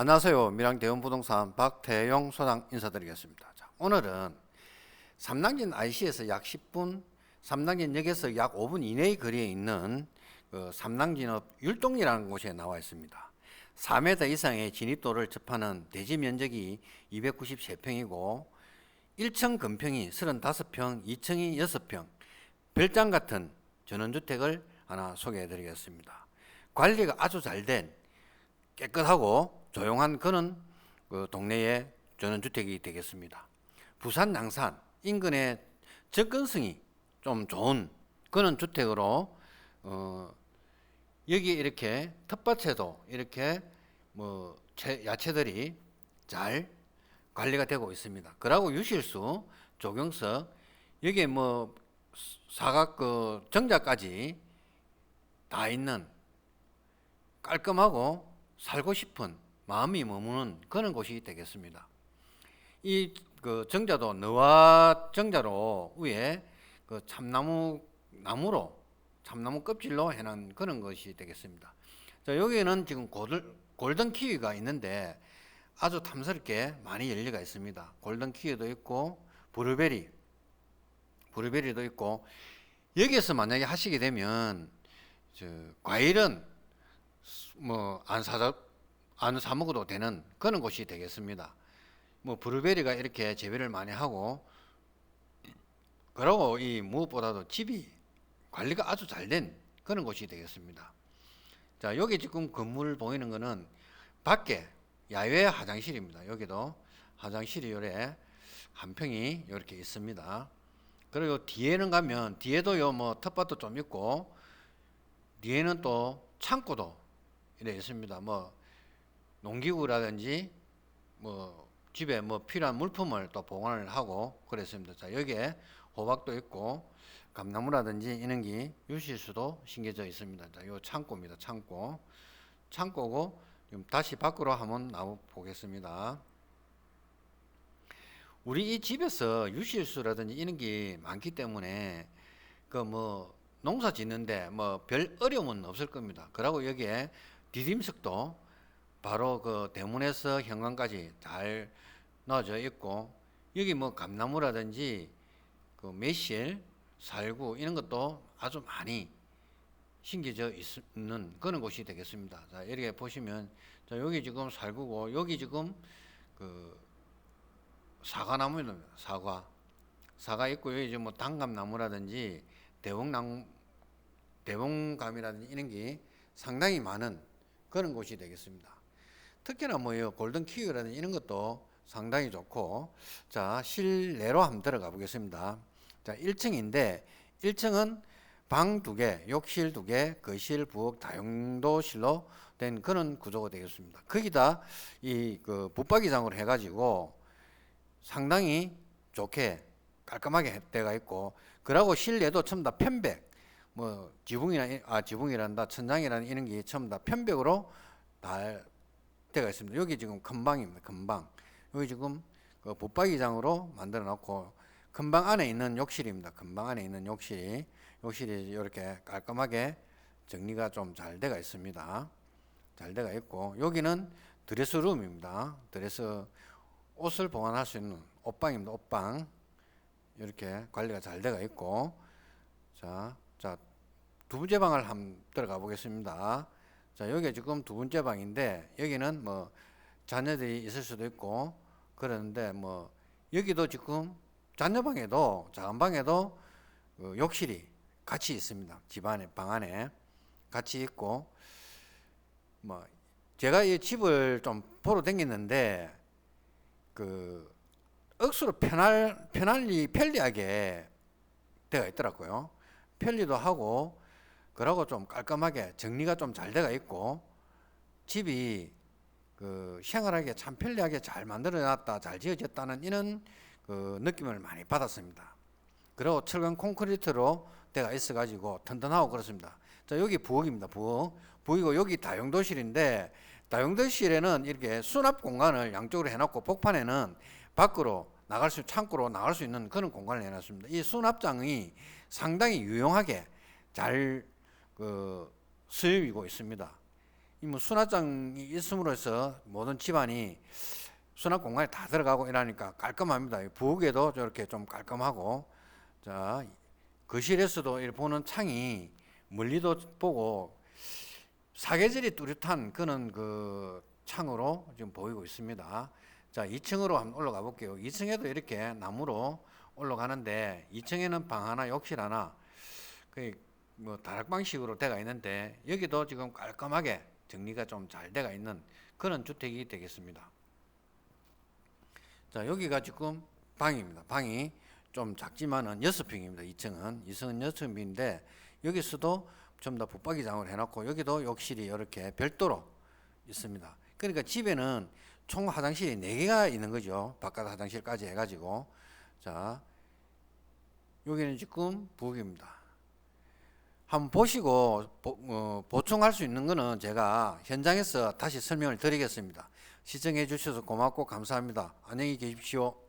안녕하세요. 밀양대원부동산 박태용 소장 인사드리겠습니다. 자, 오늘은 삼당진 IC에서 약 10분, 삼당진역에서 약 5분 이내의 거리에 있는 그 삼당진업 율동이라는 곳에 나와 있습니다. 4m 이상의 진입도를 접하는 대지 면적이 293평이고 1층 건평이 35평, 2층이 6평, 별장 같은 전원주택을 하나 소개해 드리겠습니다. 관리가 아주 잘 된 깨끗하고 조용한 그런 그 동네의 전원주택이 되겠습니다. 부산 양산 인근의 접근성이 좀 좋은 그런 주택으로 어 여기 이렇게 텃밭에도 이렇게 뭐 채- 야채들이 잘 관리가 되고 있습니다. 그러고 유실수, 조경석 여기에 뭐 사각 그 정자까지 다 있는 깔끔하고 살고 싶은 마음이 머무는 그런 곳이 되겠습니다. 이 그 정자도 너와 정자로 위에 그 참나무 나무로 참나무 껍질로 해놓은 그런 것이 되겠습니다. 자 여기는 지금 골든, 골든 키위가 있는데 아주 탐스럽게 많이 열려가 있습니다. 골든 키위도 있고 브루베리, 브루베리도 있고 여기에서 만약에 하시게 되면 저 과일은 뭐 안 사다 안 사 먹어도 되는 그런 곳이 되겠습니다. 뭐 브루베리가 이렇게 재배를 많이 하고 그러고 이 무엇보다도 집이 관리가 아주 잘 된 그런 곳이 되겠습니다. 자 여기 지금 건물 보이는 거는 밖에 야외 화장실입니다. 여기도 화장실이 요래 한 평이 이렇게 있습니다. 그리고 뒤에는 가면 뒤에도 요 뭐 텃밭도 좀 있고 뒤에는 또 창고도 이래 있습니다. 뭐 농기구라든지 뭐 집에 뭐 필요한 물품을 또 보관을 하고 그랬습니다. 자 여기에 호박도 있고 감나무라든지 이런 게 유실수도 심겨져 있습니다. 자, 요 창고입니다. 창고 창고고 지금 다시 밖으로 한번 나와 보겠습니다. 우리 이 집에서 유실수라든지 이런 게 많기 때문에 그 뭐 농사 짓는데 뭐 별 어려움은 없을 겁니다. 그리고 여기에 디딤석도 바로 그 대문에서 현관까지 잘 넣어져 있고 여기 뭐 감나무라든지 그 매실, 살구 이런 것도 아주 많이 심겨져 있는 그런 곳이 되겠습니다. 자, 이렇게 보시면 자, 여기 지금 살구고 여기 지금 그 사과나무입니다. 사과. 사과 있고 여기 지금 뭐 단감나무라든지 대봉나무 대봉감이라든지 이런 게 상당히 많은 그런 곳이 되겠습니다. 특히나 뭐요 골든 키위라든지 이런 것도 상당히 좋고 자 실내로 한번 들어가 보겠습니다. 자 1층인데 1층은 방 두 개, 욕실 두 개, 거실, 부엌, 다용도실로 된 그런 구조가 되겠습니다. 거기다 이 그 붙박이장으로 해가지고 상당히 좋게 깔끔하게 때가 있고 그러고 실내도 전부 다 편백 뭐 지붕이나 이- 아 지붕이란다 천장이라는 이런 게 전부 다 편백으로 다 되어 있습니다. 여기 지금 큰 방입니다. 큰 방. 여기 지금 그 붙박이장으로 만들어 놓고 큰방 안에 있는 욕실입니다. 큰방 안에 있는 욕실이 욕실이 이렇게 깔끔하게 정리가 좀잘 되어 있습니다. 잘 되어 있고 여기는 드레스룸입니다. 드레스 옷을 보관할 수 있는 옷방입니다. 옷방 이렇게 관리가 잘 되어 있고 자, 자 두 번째 방을 한번 들어가 보겠습니다. 자, 여기 지금 두 번째 방인데 여기는 뭐 자녀들이 있을 수도 있고 그러는데 뭐 여기도 지금 자녀 방에도 작은 방에도 그 욕실이 같이 있습니다. 집 안에 방 안에 같이 있고 뭐 제가 이 집을 좀 보러 다녔는데 그 억수로 편할 편할리 편리하게 되어 있더라고요. 편리도 하고 그러고 좀 깔끔하게 정리가 좀잘 되어 있고 집이 그 생활하기에 참 편리하게 잘 만들어 놨다 잘 지어졌다는 이런 그 느낌을 많이 받았습니다. 그리고 철근 콘크리트로 되어 있어 가지고 튼튼하고 그렇습니다. 자 여기 부엌입니다. 부엌 부엌이고 여기 다용도실인데 다용도실에는 이렇게 수납 공간을 양쪽으로 해놓고 복판에는 밖으로 나갈 수 창고로 나갈 수 있는 그런 공간을 해놨습니다. 이 수납장이 상당히 유용하게 잘 그 수입이고 있습니다. 이뭐 수납장이 있음으로 해서 모든 집안이 수납 공간에 다 들어가고 이러니까 깔끔합니다. 이 부엌에도 저렇게 좀 깔끔하고 자 거실에서도 이렇게 보는 창이 멀리도 보고 사계절이 뚜렷한 그런 그 창으로 지금 보이고 있습니다. 자 2층으로 한번 올라가 볼게요. 2층에도 이렇게 나무로 올라가는데 2층에는 방 하나, 욕실 하나, 그 뭐 다락방식으로 돼가 있는데 여기도 지금 깔끔하게 정리가 좀 잘 돼가 있는 그런 주택이 되겠습니다. 자 여기가 지금 방입니다. 방이 좀 작지만은 6평입니다. 2층은 2층은 6평인데 여기서도 좀더 붙박이장을 해놓고 여기도 욕실이 이렇게 별도로 있습니다. 그러니까 집에는 총 화장실이 4개가 있는 거죠. 바깥 화장실까지 해가지고 자 여기는 지금 부엌입니다. 한번 보시고 보, 어, 보충할 수 있는 거는 제가 현장에서 다시 설명을 드리겠습니다. 시청해 주셔서 고맙고 감사합니다. 안녕히 계십시오.